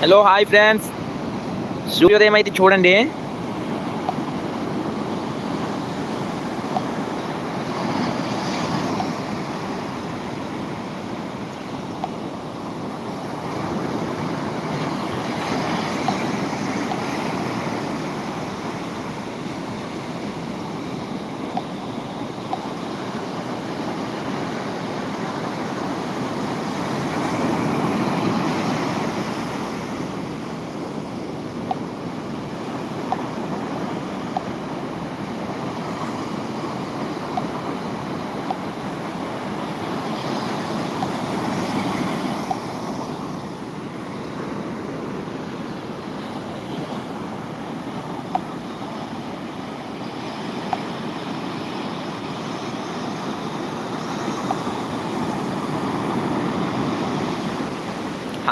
Hello hi friends సూర్యోదయం అయితే చూడండి.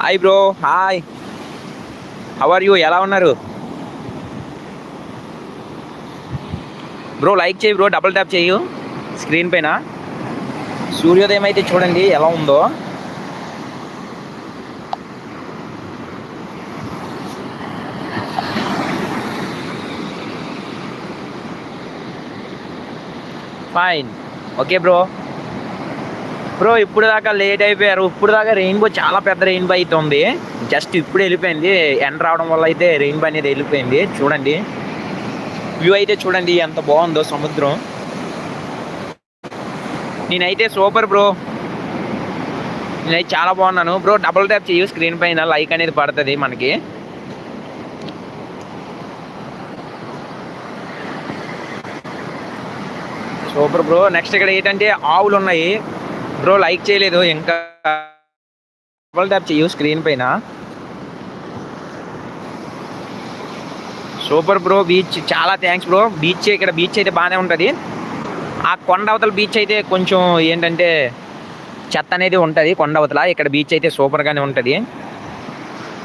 Hi bro hi how are you ఎలా ఉన్నారు? బ్రో లైక్ చేయి బ్రో డబుల్ ట్యాప్ చేయు. స్క్రీన్ పైన. సూర్యోదయం అయితే చూడండి ఎలా ఉందో. ఫైన్ ఓకే బ్రో బ్రో ఇప్పుడు దాకా లేట్ అయిపోయారు. ఇప్పుడు దాకా రెయిన్బో చాలా పెద్ద రెయిన్బో అయితే ఉంది. జస్ట్ ఇప్పుడు వెళ్ళిపోయింది. ఎండ రావడం వల్ల అయితే రెయిన్బో అనేది వెళ్ళిపోయింది. చూడండి. వ్యూ అయితే చూడండి. ఎంత బాగుందో సముద్రం. నేనైతే సూపర్ బ్రో నేనైతే చాలా బాగున్నాను. బ్రో డబుల్ ట్యాప్ చేయు స్క్రీన్ పైన. లైక్ అనేది పడుతుంది మనకి. సూపర్ బ్రో నెక్స్ట్ ఇక్కడ ఏంటంటే ఆవులు ఉన్నాయి బ్రో లైక్ చేయలేదు. ఇంకా డబుల్ ట్యాప్ చేయు స్క్రీన్ పైన. సూపర్ బ్రో బీచ్ చాలా థ్యాంక్స్ బ్రో బీచ్ ఇక్కడ బీచ్ అయితే బాగానే ఉంటుంది. ఆ కొండ అవతల బీచ్ అయితే కొంచెం ఏంటంటే చెత్త అనేది ఉంటుంది. కొండ అవతల. ఇక్కడ బీచ్ అయితే సూపర్గానే ఉంటుంది.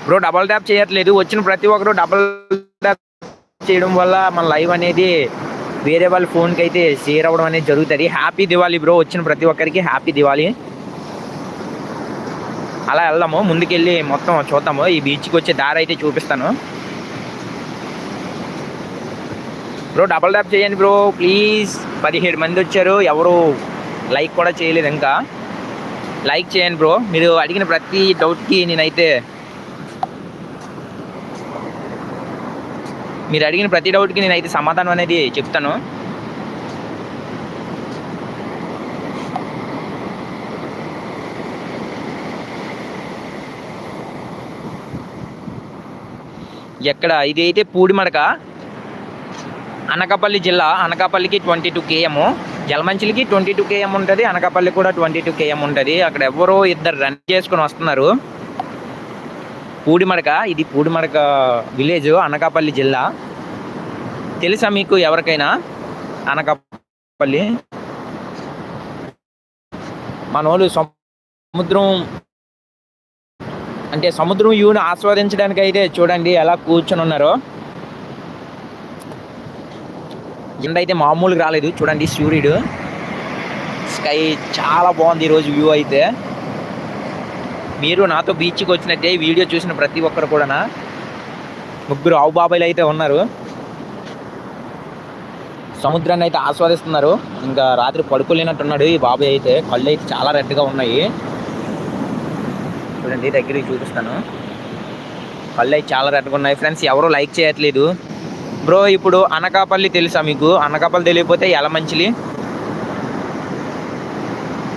బ్రో డబల్ ట్యాప్ చేయట్లేదు. వచ్చిన ప్రతి ఒక్కరు డబల్ ట్యాప్ చేయడం వల్ల మన లైవ్ అనేది వేరే వాళ్ళ ఫోన్కి అయితే షేర్ అవ్వడం అనేది జరుగుతుంది. హ్యాపీ దివాళీ బ్రో వచ్చిన ప్రతి ఒక్కరికి హ్యాపీ దివాళీ అలా వెళ్దాము. ముందుకెళ్ళి మొత్తం చూద్దాము. ఈ బీచ్కి వచ్చే దారి అయితే చూపిస్తాను. బ్రో డబల్ ట్యాప్ చేయండి బ్రో ప్లీజ్ పదిహేడు మంది వచ్చారు. ఎవరు లైక్ కూడా చేయలేదు ఇంకా. లైక్ చేయండి బ్రో మీరు అడిగిన ప్రతి డౌట్కి నేనైతే మీరు అడిగిన ప్రతి డౌట్కి నేనైతే సమాధానం అనేది చెప్తాను. ఎక్కడ? ఇది అయితే పూడిమడక అనకాపల్లి జిల్లా అనకాపల్లికి ట్వంటీ టూ కేఎం జలమంచిలికి ట్వంటీ టూ కేఎం ఉంటుంది అనకాపల్లి కూడా ట్వంటీ టూ కేఎం ఉంటుంది. అక్కడ ఎవరో ఇద్దరు రన్ చేసుకొని వస్తున్నారు. పూడిమడక ఇది పూడిమడక విలేజ్ అనకాపల్లి జిల్లా. తెలుసా మీకు ఎవరికైనా? అనకాపల్లి. మన సముద్రం అంటే సముద్రం వ్యూని ఆస్వాదించడానికి అయితే చూడండి ఎలా కూర్చొని ఉన్నారో. ఎండ అయితే మామూలుగా రాలేదు. చూడండి సూర్యుడు. స్కై చాలా బాగుంది ఈరోజు వ్యూ అయితే. మీరు నాతో బీచ్కి వచ్చినట్టే వీడియో చూసిన ప్రతి ఒక్కరు కూడా ముగ్గురు ఆవు బాబాయిలు అయితే ఉన్నారు. సముద్రాన్ని అయితే ఆస్వాదిస్తున్నారు. ఇంకా రాత్రి పడుకోలేనట్టున్నాడు ఈ బాబాయ్ అయితే. కళ్ళు అయితే చాలా రెడ్గా ఉన్నాయి. చూడండి దగ్గరికి చూపిస్తాను. కళ్ళు అయితే చాలా రెడ్గా ఉన్నాయి. ఫ్రెండ్స్ ఎవరూ లైక్ చేయట్లేదు. బ్రో ఇప్పుడు అనకాపల్లి తెలుసా మీకు? అనకాపల్లి తెలియకపోతే ఎలమంచిలి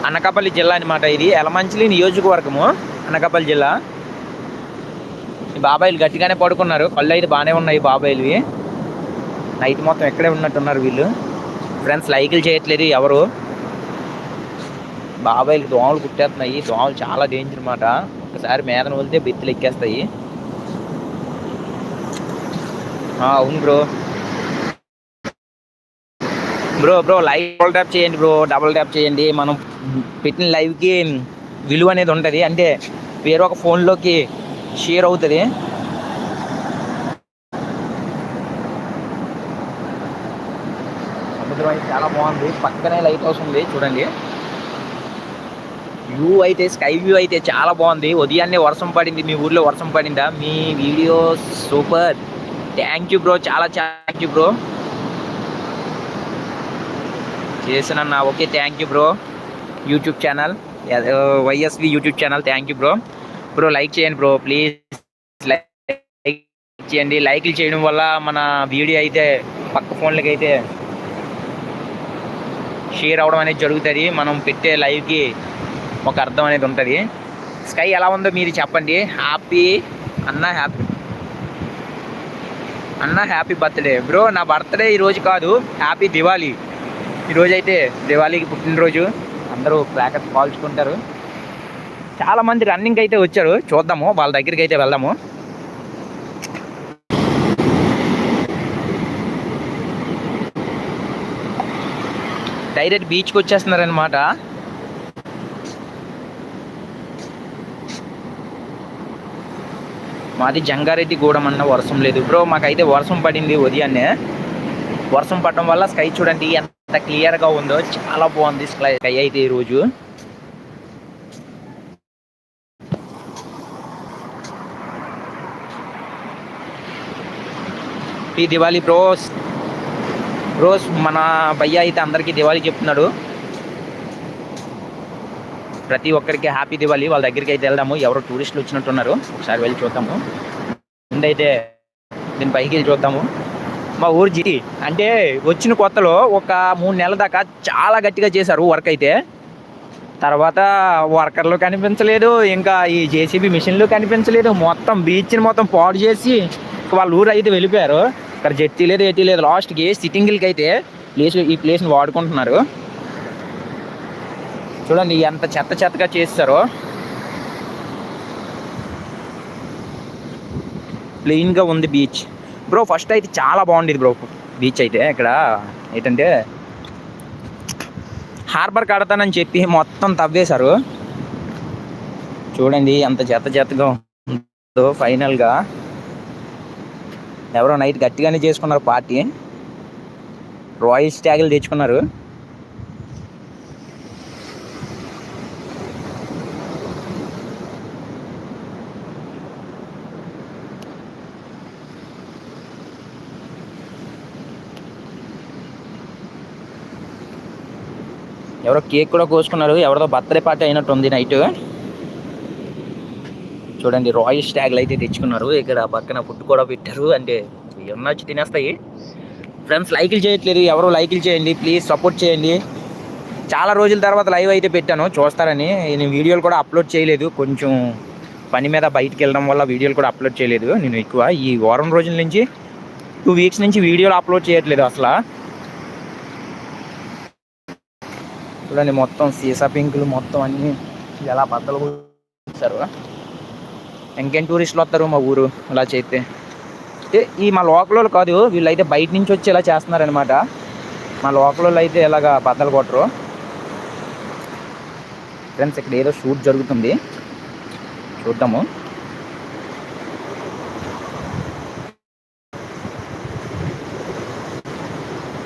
అనకాపల్లి జిల్లా అనమాట ఇది. ఎలమంచిలి నియోజకవర్గము. అనకాపల్లి జిల్లా. ఈ బాబాయిలు గట్టిగానే పడుకున్నారు. కళ్ళు అయితే బాగానే ఉన్నాయి బాబాయిలువి. నైట్ మొత్తం ఎక్కడే ఉన్నట్టున్నారు వీళ్ళు. ఫ్రెండ్స్ లైకులు చేయట్లేదు ఎవరు. బాబాయిలు దోమలు కుట్టేస్తున్నాయి. దోమలు చాలా డేంజర్ అన్నమాట ఒకసారి మేదన వెళ్తే బిత్తులు ఎక్కేస్తాయి. అవును bro. Bro bro live double tap చేయండి బ్రో. డబుల్ ట్యాప్ చేయండి. మనం పెట్టిన లైవ్కి విలువ అనేది ఉంటుంది. అంటే వేరే ఒక ఫోన్లోకి షేర్ అవుతుంది. సముద్రం అయితే చాలా బాగుంది. పక్కనే లైట్ హౌస్ ఉంది చూడండి. వ్యూ అయితే స్కై వ్యూ అయితే చాలా బాగుంది. ఉదయాన్నే వర్షం పడింది మీ ఊర్లో వర్షం పడిందా? మీ video super. Thank you bro చాలా థ్యాంక్ యూ బ్రో చేసిన okay thank you bro YouTube channel YSV YouTube channel thank you bro bro like చేయండి బ్రో ప్లీజ్ లైక్ చేయండి. లైక్లు చేయడం వల్ల మన వీడియో అయితే పక్క ఫోన్లకి అయితే షేర్ అవడం అనేది జరుగుతుంది. మనం పెట్టే లైవ్కి ఒక అర్థం అనేది ఉంటుంది. స్కై ఎలా ఉందో మీరు చెప్పండి. హ్యాపీ అన్న హ్యాపీ అన్న హ్యాపీ బర్త్డే బ్రో నా బర్త్డే ఈరోజు కాదు. హ్యాపీ దివాళీ ఈరోజు అయితే దివాళీకి పుట్టినరోజు. అందరూ ప్లాకెట్స్ కాల్చుకుంటారు చాలా మంది రన్నింగ్ అయితే వచ్చారు. చూద్దాము వాళ్ళ దగ్గరికి అయితే వెళ్దాము. డైరెక్ట్ బీచ్కి వచ్చేస్తున్నారనమాట మాది జంగారెడ్డి గూడెం అన్న వర్షం లేదు. బ్రో మాకైతే వర్షం పడింది ఉదయాన్నే. వర్షం పడడం వల్ల స్కై చూడండి ఎంత ఎంత క్లియర్గా ఉందో చాలా బాగుంది స్కై స్కై అయితే ఈరోజు ఈ దివాళీ బ్రోస్ బ్రోస్ మన భయ్య అయితే అందరికీ దివాళీ చెప్తున్నాడు. ప్రతి ఒక్కరికి హ్యాపీ దివాళీ. వాళ్ళ దగ్గరికి అయితే వెళ్దాము. ఎవరో టూరిస్టులు వచ్చినట్టున్నారు. ఒకసారి వెళ్ళి చూద్దాము. ముందైతే దీని పైకి వెళ్ళి చూద్దాము. మా ఊరు జీ అంటే వచ్చిన కొత్తలో ఒక మూడు నెలల దాకా చాలా గట్టిగా చేశారు వర్క్ అయితే. తర్వాత వర్కర్లు కనిపించలేదు ఇంకా ఈ జేసీబీ మిషన్లు కనిపించలేదు. మొత్తం బీచ్ని మొత్తం పాడు చేసి వాళ్ళ ఊరు అయితే వెళ్ళిపోయారు. ఇక్కడ జెట్టి లేదు ఎట్టి లేదు. లాస్ట్కి సిట్టింగ్లకి అయితే ప్లేస్ ఈ ప్లేస్ని వాడుకుంటున్నారు. చూడండి ఎంత చెత్త చెత్తగా చేస్తారో. ప్లెయిన్గా ఉంది బీచ్. బ్రో ఫస్ట్ అయితే చాలా బాగుండేది బ్రో బీచ్ అయితే ఇక్కడ. ఏంటంటే హార్బర్ కడతానని చెప్పి మొత్తం తవ్వేశారు. చూడండి ఎంత చెత్త చెత్తగా ఉందో ఫైనల్గా ఎవరో నైట్ గట్టిగానే చేసుకున్నారు పార్టీ. రాయల్ స్టాగులు తెచ్చుకున్నారు. ఎవరో కేక్ కూడా కోసుకున్నారు ఎవరిదో బర్త్డే పార్టీ అయినట్టు ఉంది నైట్. చూడండి రాయల్ స్టాగ్లు అయితే తెచ్చుకున్నారు. ఇక్కడ పక్కన ఫుడ్ కూడా పెట్టారు. అంటే ఏమన్నా వచ్చి తినేస్తాయి. ఫ్రెండ్స్ లైకులు చేయట్లేదు. ఎవరు లైకులు చేయండి. ప్లీజ్ సపోర్ట్ చేయండి. చాలా రోజుల తర్వాత లైవ్ అయితే పెట్టాను. చూస్తారని. నేను వీడియోలు కూడా అప్లోడ్ చేయలేదు. కొంచెం పని మీద బయటికి వెళ్ళడం వల్ల వీడియోలు కూడా అప్లోడ్ చేయలేదు. నేను ఎక్కువ ఈ వారం రోజుల నుంచి టూ వీక్స్ నుంచి వీడియోలు అప్లోడ్ చేయట్లేదు అసలు. చూడండి మొత్తం సీసా పింకులు మొత్తం అన్నీ ఎలా బద్దలు ఇచ్చారు ఇంకేం టూరిస్టులు వస్తారు మా ఊరు? ఇలా చేస్తే. ఈ మా లోకల్ వాళ్ళు కాదు వీళ్ళైతే బయట నుంచి వచ్చి ఇలా చేస్తున్నారనమాట మా లోకల్ వాళ్ళు అయితే ఇలాగా బద్దలు కొట్టరు. ఫ్రెండ్స్ ఇక్కడ ఏదో షూట్ జరుగుతుంది. చూద్దాము.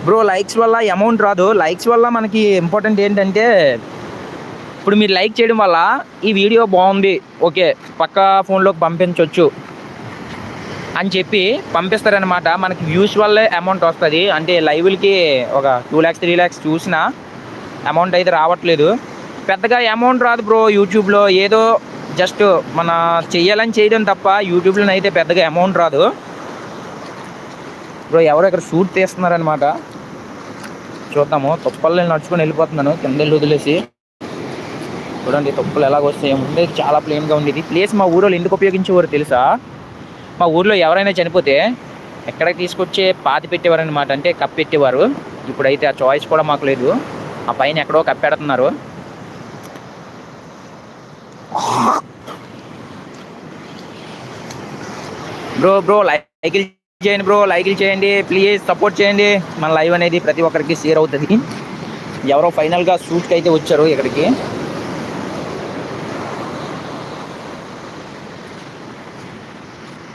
బ్రో లైక్స్ వల్ల అమౌంట్ రాదు. లైక్స్ వల్ల మనకి ఇంపార్టెంట్ ఏంటంటే ఇప్పుడు మీరు లైక్ చేయడం వల్ల ఈ వీడియో బాగుంది. ఓకే పక్క ఫోన్లోకి పంపించవచ్చు అని చెప్పి పంపిస్తారనమాట మనకి వ్యూస్ వల్లే అమౌంట్ వస్తుంది. అంటే లైవ్లకి ఒక టూ ల్యాక్స్ త్రీ ల్యాక్స్ చూసినా అమౌంట్ అయితే రావట్లేదు. పెద్దగా అమౌంట్ రాదు బ్రో యూట్యూబ్లో ఏదో జస్ట్ మన చెయ్యాలని చేయడం తప్ప యూట్యూబ్లో అయితే పెద్దగా అమౌంట్ రాదు. బ్రో ఎవరో ఇక్కడ షూట్ తీస్తున్నారనమాట చూద్దాము. తుప్పలు నేను నడుచుకొని వెళ్ళిపోతున్నాను. కింద వెళ్ళి వదిలేసి. చూడండి తుప్పలు ఎలాగొస్తాయి వస్తాయి. చాలా చాలా ప్లేన్గా ఇది ప్లేస్ మా ఊరిలో ఎందుకు ఉపయోగించేవారు తెలుసా? మా ఊర్లో ఎవరైనా చనిపోతే ఎక్కడికి తీసుకొచ్చే పాతి పెట్టేవారు అనమాట అంటే కప్పెట్టేవారు ఇప్పుడైతే ఆ చాయిస్ కూడా మాకు లేదు. ఆ పైన ఎక్కడో కప్పెడుతున్నారు బ్రో బ్రో లైక్ చేయండి బ్రో లైక్లు చేయండి ప్లీజ్ సపోర్ట్ చేయండి. మన లైవ్ అనేది ప్రతి ఒక్కరికి షేర్ అవుతుంది. ఎవరో ఫైనల్గా షూట్కి అయితే వచ్చారు ఇక్కడికి.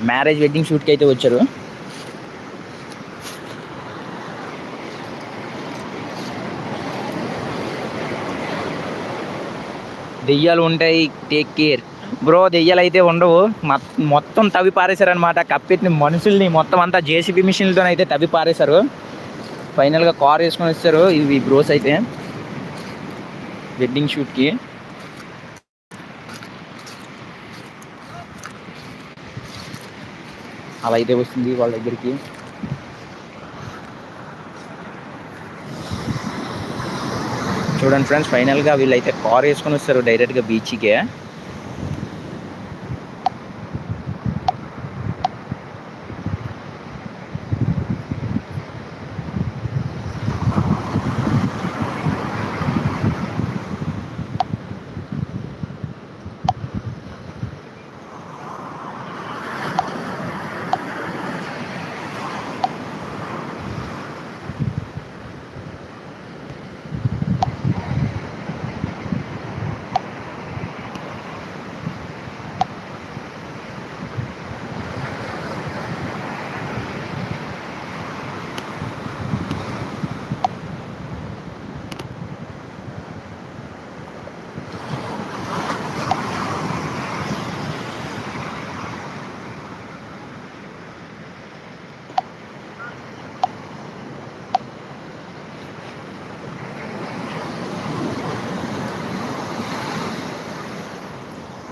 మ్యారేజ్ వెడ్డింగ్ షూట్కి అయితే వచ్చారు. దెయ్యాలు ఉంటాయి టేక్ కేర్ బ్రో దెయ్యాలు అయితే ఉండవు. మొత్తం తవ్వి పారేశారనమాట కప్పెట్టిన మనుషుల్ని మొత్తం అంతా జేసీబీ మిషన్లతో అయితే తవ్వి పారేశారు. ఫైనల్గా కార్ వేసుకొని వచ్చారు ఇవి బ్రోస్ అయితే. వెడ్డింగ్ షూట్కి అలా అయితే వస్తుంది వాళ్ళ దగ్గరికి. చూడండి ఫ్రెండ్స్ ఫైనల్గా వీళ్ళైతే కార్ వేసుకొని వస్తారు డైరెక్ట్గా బీచ్కే.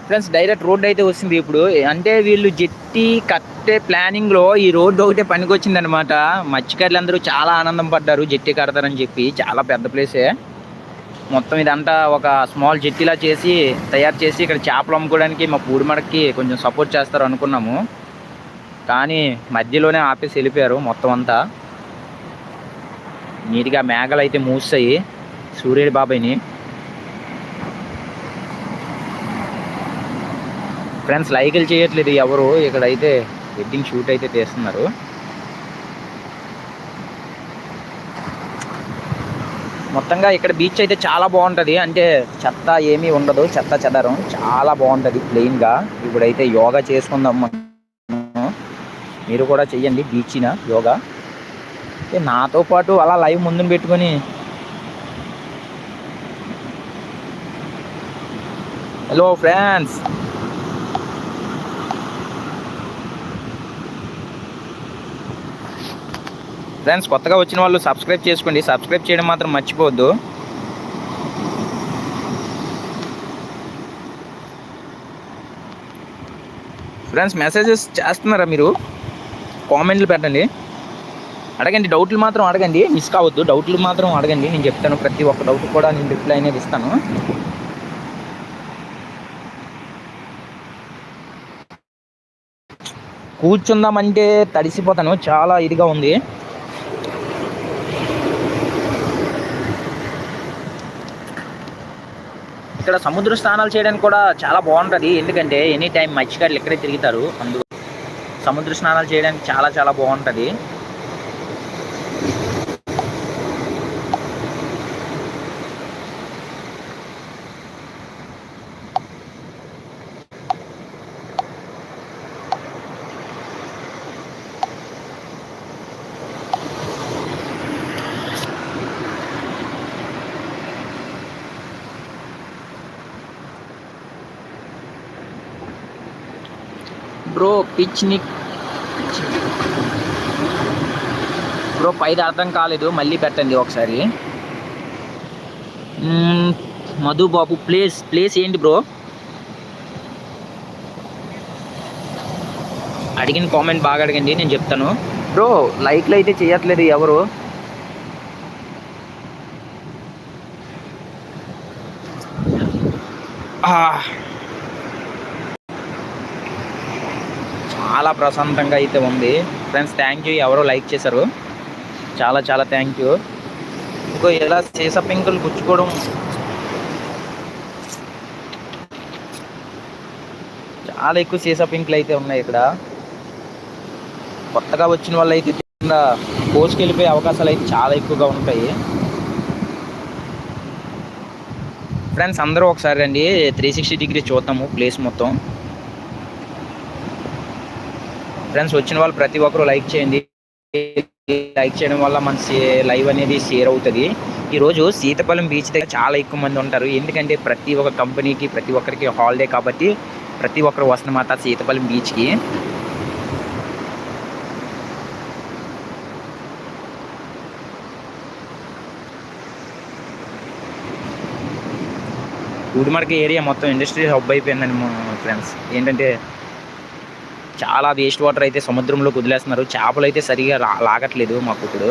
ఫ్రెండ్స్ డైరెక్ట్ రోడ్ అయితే వస్తుంది ఇప్పుడు. అంటే వీళ్ళు జెట్టి కట్టే ప్లానింగ్లో ఈ రోడ్డు ఒకటే పనికొచ్చింది అనమాట మత్స్యకారులు అందరూ చాలా ఆనందం పడ్డారు జెట్టి కడతారని చెప్పి. చాలా పెద్ద ప్లేసే మొత్తం ఇదంతా ఒక స్మాల్ జెట్టిలా చేసి తయారు చేసి ఇక్కడ చేపలు అమ్ముకోవడానికి మా పూడిమడకి కొంచెం సపోర్ట్ చేస్తారు అనుకున్నాము. కానీ మధ్యలోనే ఆపేసి వెళ్ళిపోయారు మొత్తం అంతా. నీట్గా మేఘలు అయితే మూసాయి. సూర్యుడి బాబాయ్ని. ఫ్రెండ్స్ లైకులు చేయట్లేదు ఎవరు. ఇక్కడైతే వెడ్డింగ్ షూట్ అయితే తీస్తున్నారు మొత్తంగా ఇక్కడ బీచ్ అయితే చాలా బాగుంటుంది. అంటే చెత్త ఏమీ ఉండదు. చెత్త చెదరం. చాలా బాగుంటుంది ప్లెయిన్గా ఇప్పుడైతే యోగా చేసుకుందాం మీరు కూడా చెయ్యండి బీచ్న యోగా. అంటే నాతో పాటు అలా లైవ్ ముందుని పెట్టుకొని హలో ఫ్రెండ్స్ ఫ్రెండ్స్ కొత్తగా వచ్చిన వాళ్ళు సబ్స్క్రైబ్ చేసుకోండి. సబ్స్క్రైబ్ చేయడం మాత్రం మర్చిపోవద్దు. ఫ్రెండ్స్ మెసేజెస్ చేస్తున్నారా మీరు? కామెంట్లు పెట్టండి. అడగండి. డౌట్లు మాత్రం అడగండి. మిస్ కావద్దు. డౌట్లు మాత్రం అడగండి. నేను చెప్తాను ప్రతి ఒక్క డౌట్ కూడా నేను రిప్లై అనేది ఇస్తాను. కూర్చుందామంటే తడిసిపోతాను. చాలా ఇదిగా ఉంది. ఇక్కడ సముద్ర స్నానాలు చేయడానికి కూడా చాలా బాగుంటుంది. ఎందుకంటే ఎనీ టైం మత్స్యకారులు ఇక్కడే తిరుగుతారు. అందు సముద్ర స్నానాలు చేయడానికి చాలా చాలా బాగుంటుంది. బ్రో పిచ్నిక్. బ్రో పైది అర్థం కాలేదు మళ్ళీ పెట్టండి ఒకసారి. మధుబాబు మధు బాబు ప్లేస్ ప్లేస్ ఏంటి బ్రో? అడిగిన కామెంట్ బాగా అడగండి నేను చెప్తాను. బ్రో లైక్లు అయితే చేయట్లేదు ఎవరు? ఆ. చాలా ప్రశాంతంగా అయితే ఉంది. ఫ్రెండ్స్ థ్యాంక్ యూ ఎవరో లైక్ చేశారు. చాలా చాలా థ్యాంక్ యూ ఇంకో ఇలా సీస పెంకులు గుచ్చుకోవడం. చాలా ఎక్కువ సీసా పింకులు అయితే ఉన్నాయి ఇక్కడ. కొత్తగా వచ్చిన వాళ్ళు అయితే కింద కోసుకెళ్ళిపోయే అవకాశాలు అయితే చాలా ఎక్కువగా ఉంటాయి. ఫ్రెండ్స్ అందరూ ఒకసారి రండి. త్రీ సిక్స్టీ డిగ్రీ చూద్దాము ప్లేస్ మొత్తం. ఫ్రెండ్స్ వచ్చిన వాళ్ళు ప్రతి ఒక్కరూ లైక్ చేయండి. లైక్ చేయడం వల్ల మన లైవ్ అనేది షేర్ అవుతుంది. ఈరోజు సీతపల్లం బీచ్ దగ్గర చాలా ఎక్కువ మంది ఉంటారు. ఎందుకంటే ప్రతి ఒక్క కంపెనీకి ప్రతి ఒక్కరికి హాలిడే కాబట్టి ప్రతి ఒక్కరు వస్తున్నమాట సీతపల్లం బీచ్కి ఊడిమడక ఏరియా మొత్తం ఇండస్ట్రీ హబ్ అయిపోయిందండి ఫ్రెండ్స్ ఏంటంటే చాలా వేస్ట్ వాటర్ అయితే సముద్రంలోకి వదిలేస్తున్నారు. చేపలు అయితే సరిగా రా లాగట్లేదు మాకు ఇప్పుడు.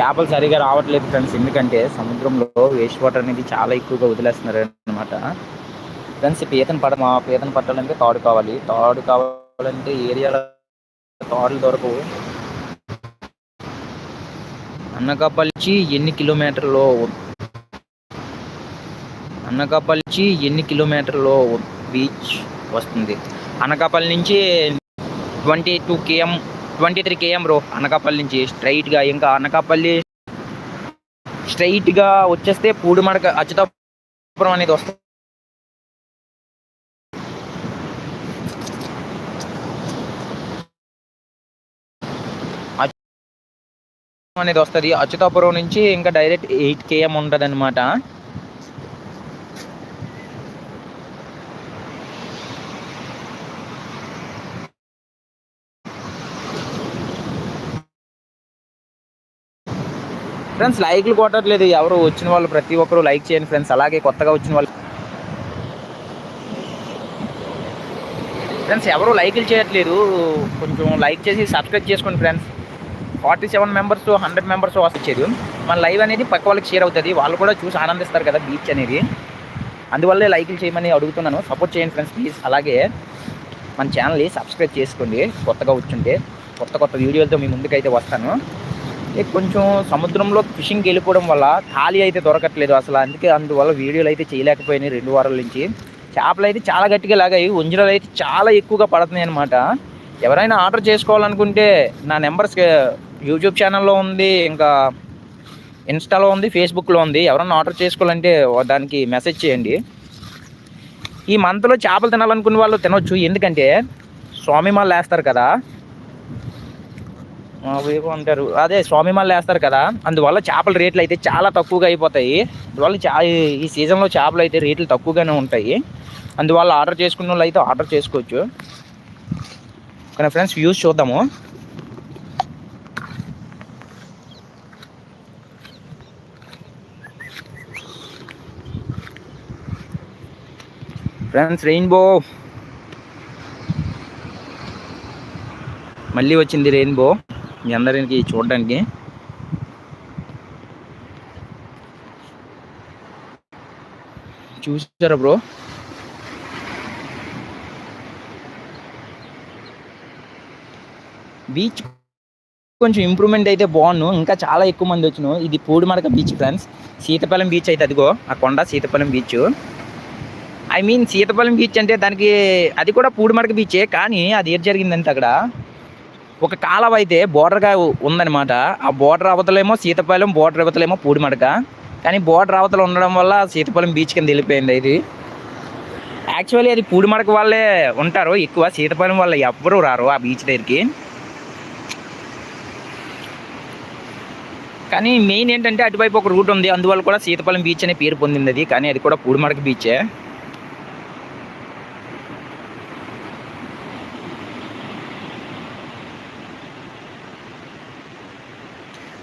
చేపలు సరిగా రావట్లేదు ఫ్రెండ్స్ ఎందుకంటే సముద్రంలో వేస్ట్ వాటర్ అనేది చాలా ఎక్కువగా వదిలేస్తున్నారు అనమాట ఫ్రెండ్స్ పీతను పడ పీతన పీతను పట్టాలంటే తాడు కావాలి. తాడు కావాలంటే ఏరియాలో తాడులు దొరకవు. అన్నకాపల్చి ఎన్ని కిలోమీటర్లో అనకాపల్లి ఎన్ని కిలోమీటర్లో బీచ్ వస్తుంది? అనకాపల్లి నుంచి twenty two KM twenty three KM bro. Anakapalli నుంచి స్ట్రైట్గా ఇంకా అనకాపల్లి స్ట్రైట్గా వచ్చేస్తే పూడిమడక అచ్యుతాపురం అనేది వస్తుంది అనేది వస్తుంది. అచ్యుతాపురం నుంచి ఇంకా డైరెక్ట్ ఎయిట్ కేఎం ఉంటుంది అనమాట ఫ్రెండ్స్ లైక్లు కొట్టట్లేదు. ఎవరు వచ్చిన వాళ్ళు ప్రతి ఒక్కరు లైక్ చేయండి ఫ్రెండ్స్. అలాగే కొత్తగా వచ్చిన వాళ్ళు ఫ్రెండ్స్ ఎవరు లైక్లు చేయట్లేదు. కొంచెం లైక్ చేసి సబ్స్క్రైబ్ చేసుకోండి friends. Forty seven members hundred members వచ్చేది మన లైవ్ అనేది పక్క వాళ్ళకి షేర్ అవుతుంది. వాళ్ళు కూడా చూసి ఆనందిస్తారు కదా బీచ్ అనేది. అందువల్లే లైక్లు చేయమని అడుగుతున్నాను. సపోర్ట్ చేయండి ఫ్రెండ్స్ ప్లీజ్ అలాగే మన ఛానల్ని సబ్స్క్రైబ్ చేసుకోండి. కొత్తగా వచ్చుంటే కొత్త కొత్త వీడియోలతో మీ ముందుకైతే వస్తాను. కొంచెం సముద్రంలో ఫిషింగ్కి వెళ్ళిపోవడం వల్ల ఖాళీ అయితే దొరకట్లేదు అసలు. అందుకే అందువల్ల వీడియోలు అయితే చేయలేకపోయినాయి రెండు వారాల నుంచి. చేపలు అయితే చాలా గట్టిగా లాగాయి. ఉంజరాలు అయితే చాలా ఎక్కువగా పడుతున్నాయి అనమాట ఎవరైనా ఆర్డర్ చేసుకోవాలనుకుంటే నా నెంబర్స్ యూట్యూబ్ ఛానల్లో ఉంది ఇంకా ఇన్స్టాలో ఉంది ఫేస్బుక్లో ఉంది. ఎవరైనా ఆర్డర్ చేసుకోవాలంటే దానికి మెసేజ్ చేయండి. ఈ మంత్లో చేపలు తినాలనుకునే వాళ్ళు తినొచ్చు. ఎందుకంటే స్వామి మాలు వేస్తారు కదా. అంటారు అదే స్వామి మళ్ళీ వేస్తారు కదా అందువల్ల చేపల రేట్లు అయితే చాలా తక్కువగా అయిపోతాయి. అందువల్ల చా ఈ సీజన్లో చేపలు అయితే రేట్లు తక్కువగానే ఉంటాయి. అందువల్ల ఆర్డర్ చేసుకున్న వాళ్ళు అయితే ఆర్డర్ చేసుకోవచ్చు. కానీ ఫ్రెండ్స్? వ్యూస్ చూద్దాము. ఫ్రెండ్స్ రెయిన్బో మళ్ళీ వచ్చింది రెయిన్బో మీ అందరికి చూడడానికి. చూసారా బ్రో బీచ్ కొంచెం ఇంప్రూవ్మెంట్ అయితే బాగుండు. ఇంకా చాలా ఎక్కువ మంది వచ్చిన ఇది Pudimadaka beach friends Seethapalem beach అయితే అదిగో ఆ కొండ Seethapalem beach I mean Seethapalem beach అంటే దానికి అది కూడా పూడిమడక బీచే కానీ అది ఏం జరిగిందంటే అక్కడ ఒక కాలం అయితే బోర్డర్గా ఉందన్నమాట. ఆ బోర్డర్ అవతలేమో సీతపాలెం బోర్డర్ అవతలేమో పూడిమడక. కానీ బోర్డర్ అవతల ఉండడం వల్ల సీతపాలెం బీచ్ కింద వెళ్ళిపోయింది ఇది. యాక్చువల్లీ అది పూడిమడక వాళ్ళే ఉంటారు ఎక్కువ సీతపాలెం వాళ్ళు ఎవ్వరూ రారు ఆ బీచ్ దగ్గరికి. కానీ మెయిన్ ఏంటంటే అటువైపు ఒక రూట్ ఉంది అందువల్ల కూడా సీతపాలెం బీచ్ అనే పేరు పొందింది అది. కానీ అది కూడా పూడిమడక బీచే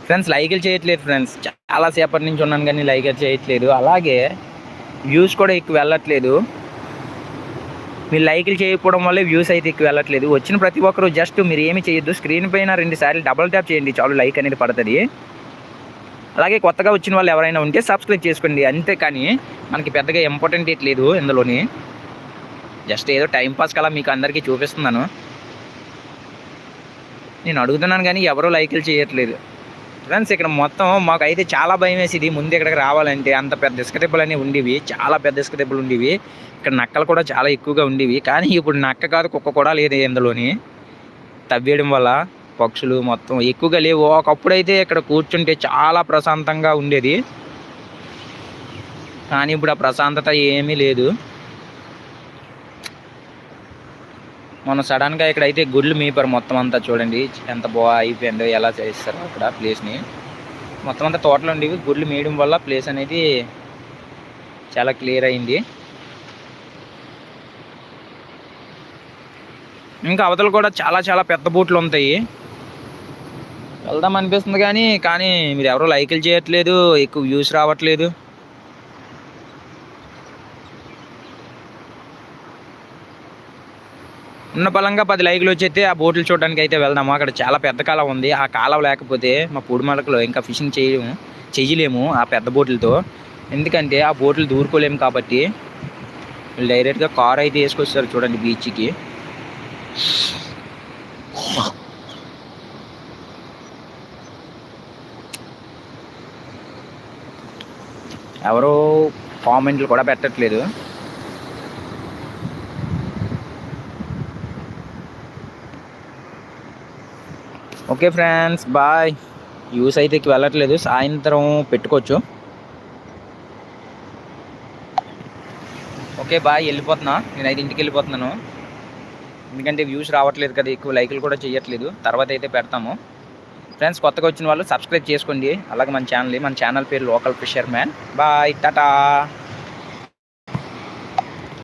ఫ్రెండ్స్ లైకులు చేయట్లేదు ఫ్రెండ్స్. చాలా సేపటి నుంచి ఉన్నాను కానీ లైకులు చేయట్లేదు. అలాగే వ్యూస్ కూడా ఎక్కువ వెళ్ళట్లేదు. మీరు లైకులు చేయకపోవడం వల్ల వ్యూస్ అయితే ఎక్కువ వెళ్ళట్లేదు. వచ్చిన ప్రతి ఒక్కరు జస్ట్ మీరు ఏమి చేయొద్దు. స్క్రీన్ పైన రెండు సార్లు డబల్ ట్యాప్ చేయండి. చాలు లైక్ అనేది పడుతుంది. అలాగే కొత్తగా వచ్చిన వాళ్ళు ఎవరైనా ఉంటే సబ్స్క్రైబ్ చేసుకోండి. అంతే కానీ మనకి పెద్దగా ఇంపార్టెంట్ లేదు ఇందులోని. జస్ట్ ఏదో టైంపాస్ కలా మీకు అందరికీ చూపిస్తున్నాను. నేను అడుగుతున్నాను కానీ ఎవరో లైకులు చేయట్లేదు. ఫ్రెండ్స్ ఇక్కడ మొత్తం మాకు అయితే చాలా భయం వేసేది ముందు ఇక్కడికి రావాలంటే అంత పెద్ద ఇసుక దెబ్బలు అనేవి ఉండేవి. చాలా పెద్ద ఇసుక దెబ్బలు ఉండేవి. ఇక్కడ నక్కలు కూడా చాలా ఎక్కువగా ఉండేవి. కానీ ఇప్పుడు నక్క కాదు కుక్క కూడా లేదు ఇందులోని. తవ్వేయడం వల్ల పక్షులు మొత్తం ఎక్కువగా లేవు. ఒకప్పుడైతే ఇక్కడ కూర్చుంటే చాలా ప్రశాంతంగా ఉండేది. కానీ ఇప్పుడు ఆ ప్రశాంతత ఏమీ లేదు. మనం సడన్గా ఇక్కడ అయితే గుడ్లు మీపారు మొత్తం అంతా చూడండి. ఎంత బాగా అయిపోయిందో ఎలా చేస్తారు అక్కడ ప్లేస్ని మొత్తం అంతా తోటలు ఉండేవి గుడ్లు మేయడం వల్ల ప్లేస్ అనేది చాలా క్లియర్ అయింది. ఇంకా అవతలు కూడా చాలా చాలా పెద్ద బూట్లు ఉంటాయి. వెళ్దాం అనిపిస్తుంది కానీ కానీ మీరు ఎవరో లైకులు చేయట్లేదు ఎక్కువ వ్యూస్ రావట్లేదు. ఉన్న బలంగా పది లైకులు వచ్చేస్తే ఆ బోట్లు చూడడానికి అయితే వెళ్దాము. అక్కడ చాలా పెద్ద కాలం ఉంది. ఆ కాలం లేకపోతే మా పూడిమలకలో ఇంకా ఫిషింగ్ చేయము చేయలేము ఆ పెద్ద బోట్లతో. ఎందుకంటే ఆ బోట్లు దూరుకోలేము కాబట్టి వీళ్ళు డైరెక్ట్గా కార్ అయితే వేసుకొస్తారు చూడండి బీచ్కి. ఎవరో కామెంట్లు కూడా పెట్టట్లేదు. Okay friends bye. యూస్ అయితే వెళ్ళట్లేదు సాయంత్రం పెట్టుకోవచ్చు. ఓకే బాయ్ వెళ్ళిపోతున్నా. అయితే ఇంటికి వెళ్ళిపోతున్నాను. ఎందుకంటే వ్యూస్ రావట్లేదు కదా ఎక్కువ లైకులు కూడా చేయట్లేదు. తర్వాత అయితే పెడతాము. ఫ్రెండ్స్ కొత్తగా వచ్చిన వాళ్ళు సబ్స్క్రైబ్ చేసుకోండి. అలాగే మన ఛానల్ మన ఛానల్ పేరు local fisherman boy Tata.